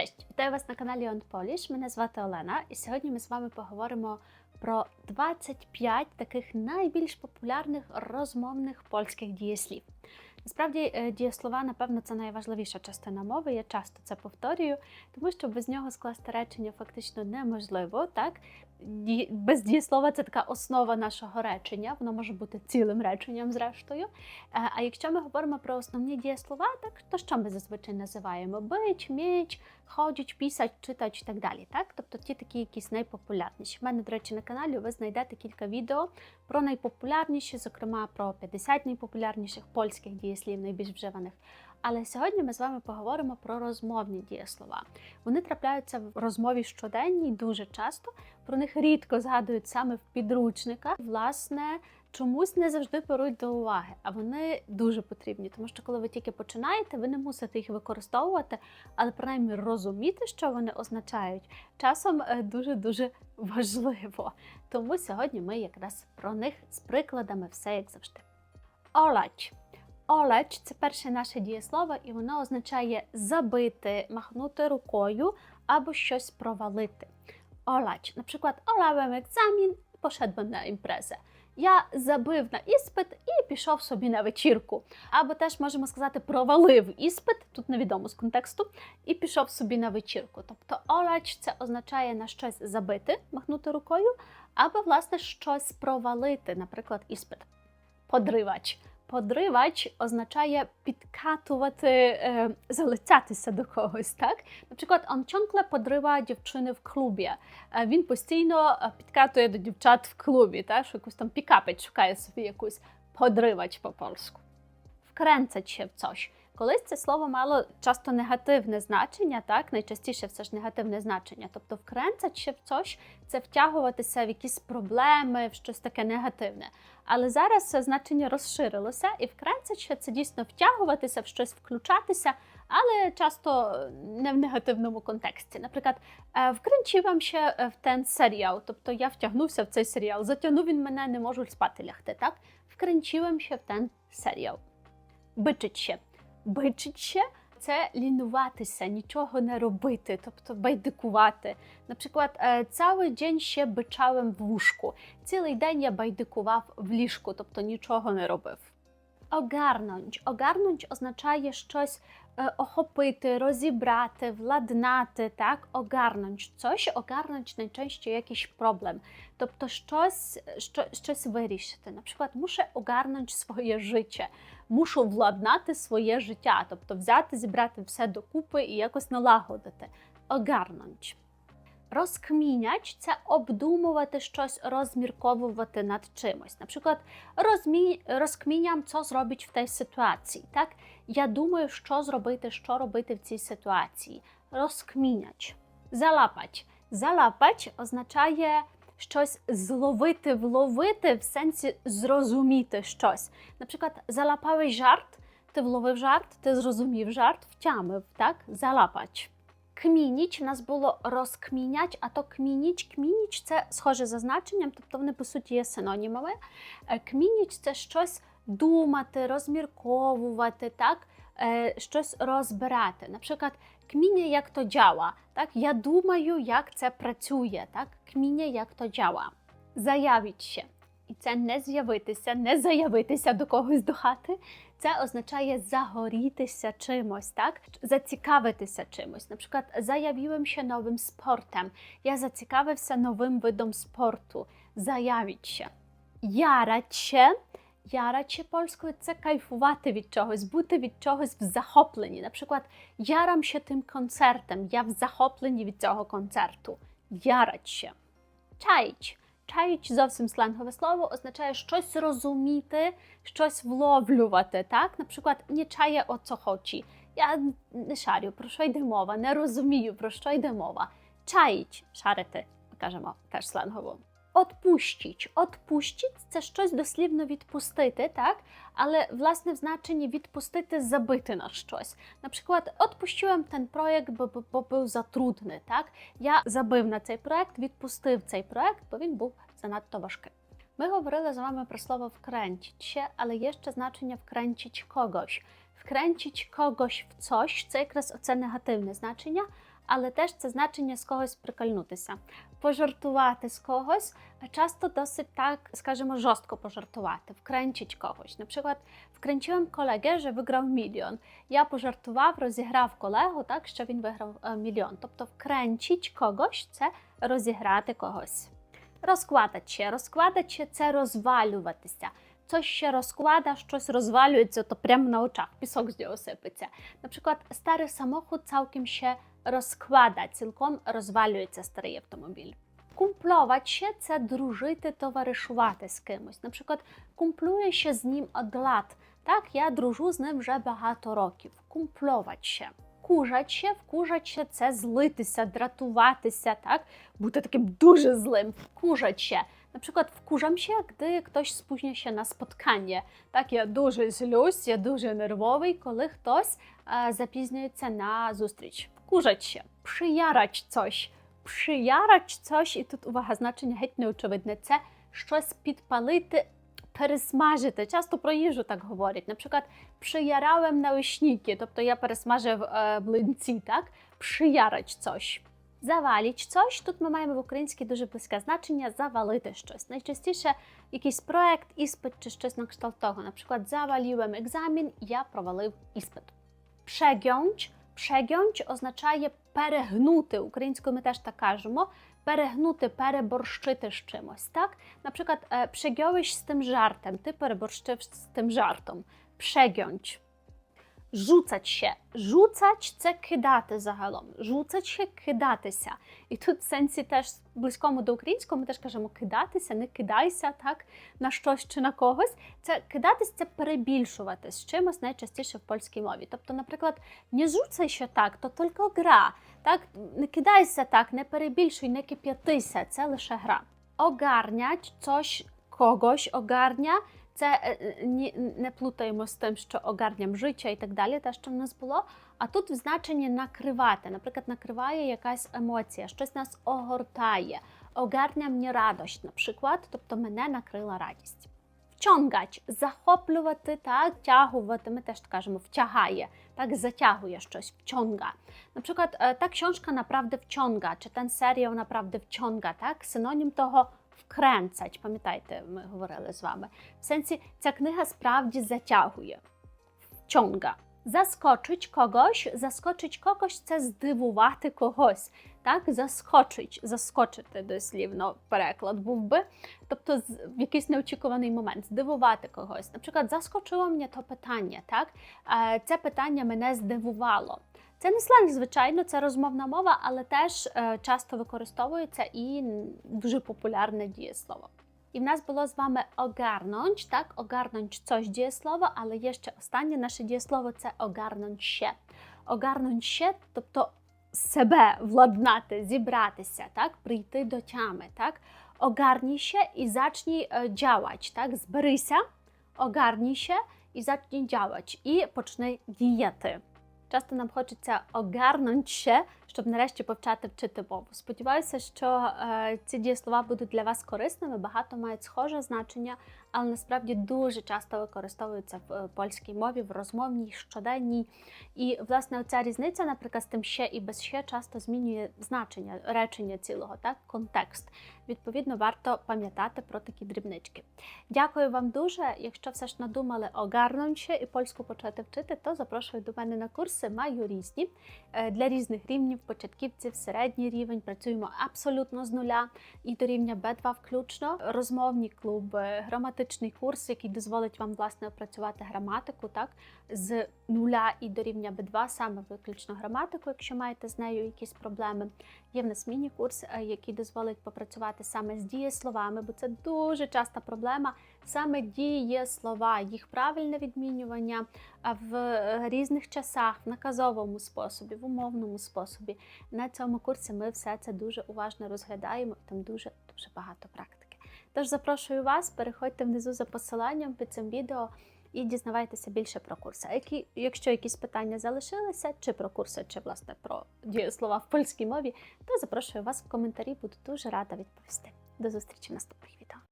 Cześć, вітаю вас на каналі On Polish. Мене звати Олена, і сьогодні ми з вами поговоримо про 25 таких найбільш популярних розмовних польських дієслів. Насправді, е, дієслова, напевно, це найважливіша частина мови. Я часто це повторюю, тому що без нього скласти речення фактично неможливо. Так? Без дієслова це така основа нашого речення, воно може бути цілим реченням, зрештою. Е, А якщо ми говоримо про основні дієслова, так то що ми зазвичай називаємо? Бить, міч, ходять, писать, читать і так далі. Так? Тобто ті такі якісь найпопулярніші. У мене, до речі, на каналі ви знайдете кілька відео про найпопулярніші, зокрема про 50 найпопулярніших польських дієслів, найбільш вживаних. Але сьогодні ми з вами поговоримо про розмовні дієслова. Вони трапляються в розмові щоденній дуже часто. Про них рідко згадують саме в підручниках. Власне, чомусь не завжди беруть до уваги, а вони дуже потрібні, тому що коли ви тільки починаєте, ви не мусите їх використовувати, але принаймні розуміти, що вони означають, часом дуже дуже важливо. Тому сьогодні ми якраз про них з прикладами все як завжди. Олач. Олеч це перше наше дієслово, і воно означає забити, махнути рукою або щось провалити. Олач. Наприклад, олałem egzamin, poszedłem na imprezę. Я забив на іспит і пішов собі на вечірку. Або теж можемо сказати провалив іспит, тут невідомо з контексту, і пішов собі на вечірку. Тобто олач це означає на щось забити, махнути рукою, або власне щось провалити, наприклад, іспит. Подривач. Подривач означає підкатувати, е, залицятися до когось. Так? Наприклад, он ciągle подрива дівчини в клубі. Е, Він постійно е, підкатує до дівчат в клубі, так? що якусь там пікапить, шукає собі якусь подривач по польську. Вкренцать się в coś. Колись це слово мало часто негативне значення, так найчастіше все ж негативне значення. Тобто вкренцать się в coś – це втягуватися в якісь проблеми, в щось таке негативне. Але зараз це значення розширилося, і вкренцать це дійсно втягуватися в щось, включатися, але часто не в негативному контексті. Наприклад, е, вкренчивам się в ten серіал, тобто я втягнувся в цей серіал, затягнув він мене, не можу спати лягти. Так, вкренчивам się в ten серіал. Бичить się. Się – це лінуватися, нічого не робити, тобто байдикувати. Наприклад, е, цілий день ще бичавим в łóżku. Цілий день я байдикував в ліжку, тобто нічого не робив. Огарнуть. Огарнуть означає щось охопити, розібрати, владнати, так? Огарнуть. Coś ogarnąć найчастіше якийсь проблем. Тобто щось, що, щось вирішити. Наприклад, мушу огарнуть своє життя. Мушу владнати своє життя, тобто взяти, зібрати все докупи і якось налагодити. Огарнуть. Розкмінять це обдумувати щось, розмірковувати над чимось. Наприклад, розмі... розкміням, що зробити в тій ситуації. Так? Я думаю, що зробити, що робити в цій ситуації. Розкмінять. Залапать. Залапать означає щось зловити, вловити в сенсі зрозуміти щось. Наприклад, залапałeś жарт, ти вловив жарт, ти зрозумів жарт, втямив, так? Залапать. Кмініч у нас було розкмінять, а то кмініч, кмініч це схоже за значенням, тобто вони по суті є синонімами. Е, Кмініч це щось думати, розмірковувати, так? Е, щось розбирати. Наприклад, кміня, як то działa, так? Я думаю, як це працює, так? Кміня, як то działa. Заявіть ще. І це не з'явитися, не заявитися до когось до хати. Це означає загорітися чимось, так? Зацікавитися чимось. Наприклад, заявіłem się новим спортом. Я зацікавився новим видом спорту. Заявіть ще. Ярать ще польською це кайфувати від чогось, бути від чогось в захопленні. Наприклад, ярам ще тим концертом, я в захопленні від цього концерту. Ярать ще. Чаїч зовсім сленгове слово означає щось розуміти, щось вловлювати. Так? Наприклад, не чає о co chodzi. Я не шарю, про що йде мова, не розумію, про що йде мова. Чаїть шарити, кажемо теж сленгово. Отпустіть. Отпустіть це щось дослівно відпустити, так? Але власне в значенні відпустити, забити на щось. Наприклад, odpuściłem ten projekt, бо, бо, був затрудний, так? Я забив на цей проект, відпустив цей проект, бо він був занадто важкий. Ми говорили з вами про слово вkręcić się, але є ще значення вkręcić kogoś. Вkręcić kogoś w coś це якраз оце негативне значення, але теж це значення з когось прикольнутися, пожартувати з когось, а часто досить так, скажімо, жорстко пожартувати, вkręcić когось. Наприклад, вkręciłem колегę, że виграв мільйон. Я пожартував, розіграв колегу, так що він виграв е, мільйон. Тобто вkręcić когось це розіграти когось. Розкладачі. Розкладачі це розвалюватися. Coś się rozkłada, щось розвалюється, то прямо на очах, пісок з нього сипеться. Наприклад, старий самохід цілком ще розкłada, цілком розвалюється старий автомобіль. Кумпловать це дружити, товаришувати з кимось. Наприклад, кумплює ще з ним од лат. Так, я дружу з ним вже багато років. Кумпловать. Кужаче, вкужаче це злитися, дратуватися, так? Бути таким дуже злим. Вкужаче. Наприклад, się, gdy ktoś spóźnia się na spotkanie. Так, я дуже злюсь, я дуже нервовий, коли хтось е, запізнюється на зустріч. Вкужать się, przyjarać coś. Przyjarać coś, і тут увага, значення геть неочевидне. Це щось підпалити, пересмажити. Часто про їжу так говорять. Наприклад, przyjarałem naleśniki, тобто я пересмажив е, млинці, так? Przyjarać coś. Заваліч coś. Тут ми маємо в українській дуже близьке значення завалити щось. Найчастіше якийсь проект, іспит чи щось на кшталт того. Наприклад, заваліłem екзамен, я провалив іспит. Przegiąć. Przegiąć означає перегнути. Українською ми теж так кажемо. Перегнути, переборщити з чимось. Так? Наприклад, е, przegiąłeś з тим жартом, ти переборщив з тим жартом. Przegiąć. Się. Rzucać це кидати загалом. Się, кидатися. І тут в сенсі теж близькому до українського ми теж кажемо кидатися, не кидайся так на щось чи на когось. Це кидатись це перебільшувати з чимось найчастіше в польській мові. Тобто, наприклад, не rzucaj się так, то тільки гра. Так, не кидайся так, не перебільшуй, не кип'ятися. Це лише гра. Огарнять coś когось огарня. Це е, е, не плутаємо з тим, що огарням життя і так далі, те, що в нас було. А тут в значенні накривати. Наприклад, накриває якась емоція, щось нас огортає. Огарня мені радость, наприклад, тобто мене накрила радість. Вчонгать, захоплювати, так, втягувати. Ми теж кажемо, втягає, так, затягує щось, вчонга. Наприклад, е, та książka naprawdę wciąga, чи ten серіал naprawdę wciąga, так? Синонім того вкренцать. Пам'ятаєте, ми говорили з вами. В сенсі, ця книга справді затягує, вчонга. Заскочить когось, заскочить когось це здивувати когось. Так, заскочить, заскочити дослівно переклад був би. Тобто в якийсь неочікуваний момент здивувати когось. Наприклад, заскочило мене то питання. Так, Е, це питання мене здивувало. Це не сленг, звичайно, це розмовна мова, але теж е, часто використовується і дуже популярне дієслово. І в нас було з вами огарнąć, так, огарнąć coś дієслово, але є ще останнє наше дієслово це. Огарнąć się, тобто себе владнати, зібратися, так, прийти до тями, так. Огарнij się і zacznij е, так, зберися, огарнij się і zacznij działać, і почни діяти. Часто нам хочеться огарнуть ще, щоб нарешті почати вчити мову. Сподіваюся, що е, ці дієслова будуть для вас корисними. Багато мають схоже значення, але насправді дуже часто використовуються в е, польській мові, в розмовній, щоденній. І, власне, оця різниця, наприклад, з тим ще і без ще часто змінює значення речення цілого, так, контекст. Відповідно, варто пам'ятати про такі дрібнички. Дякую вам дуже. Якщо все ж надумали огарнуть ще і польську почати вчити, то запрошую до мене на курси. Маю різні е, для різних рівнів, початківців, середній рівень. Працюємо абсолютно з нуля і до рівня B2 включно. Розмовні клуби, граматичний курс, який дозволить вам власне опрацювати граматику, так з нуля і до рівня B2, саме виключно граматику, якщо маєте з нею якісь проблеми. Є в нас міні-курс, е, який дозволить попрацювати саме з дієсловами, бо це дуже часта проблема. Саме дієслова, їх правильне відмінювання в е, різних часах, в наказовому способі, в умовному способі. На цьому курсі ми все це дуже уважно розглядаємо. Там дуже дуже багато практики. Тож запрошую вас, переходьте внизу за посиланням під цим відео. І дізнавайтеся більше про курси. Які, якщо якісь питання залишилися, чи про курси, чи власне про дієслова в польській мові, то запрошую вас в коментарі, буду дуже рада відповісти. До зустрічі в наступних відео.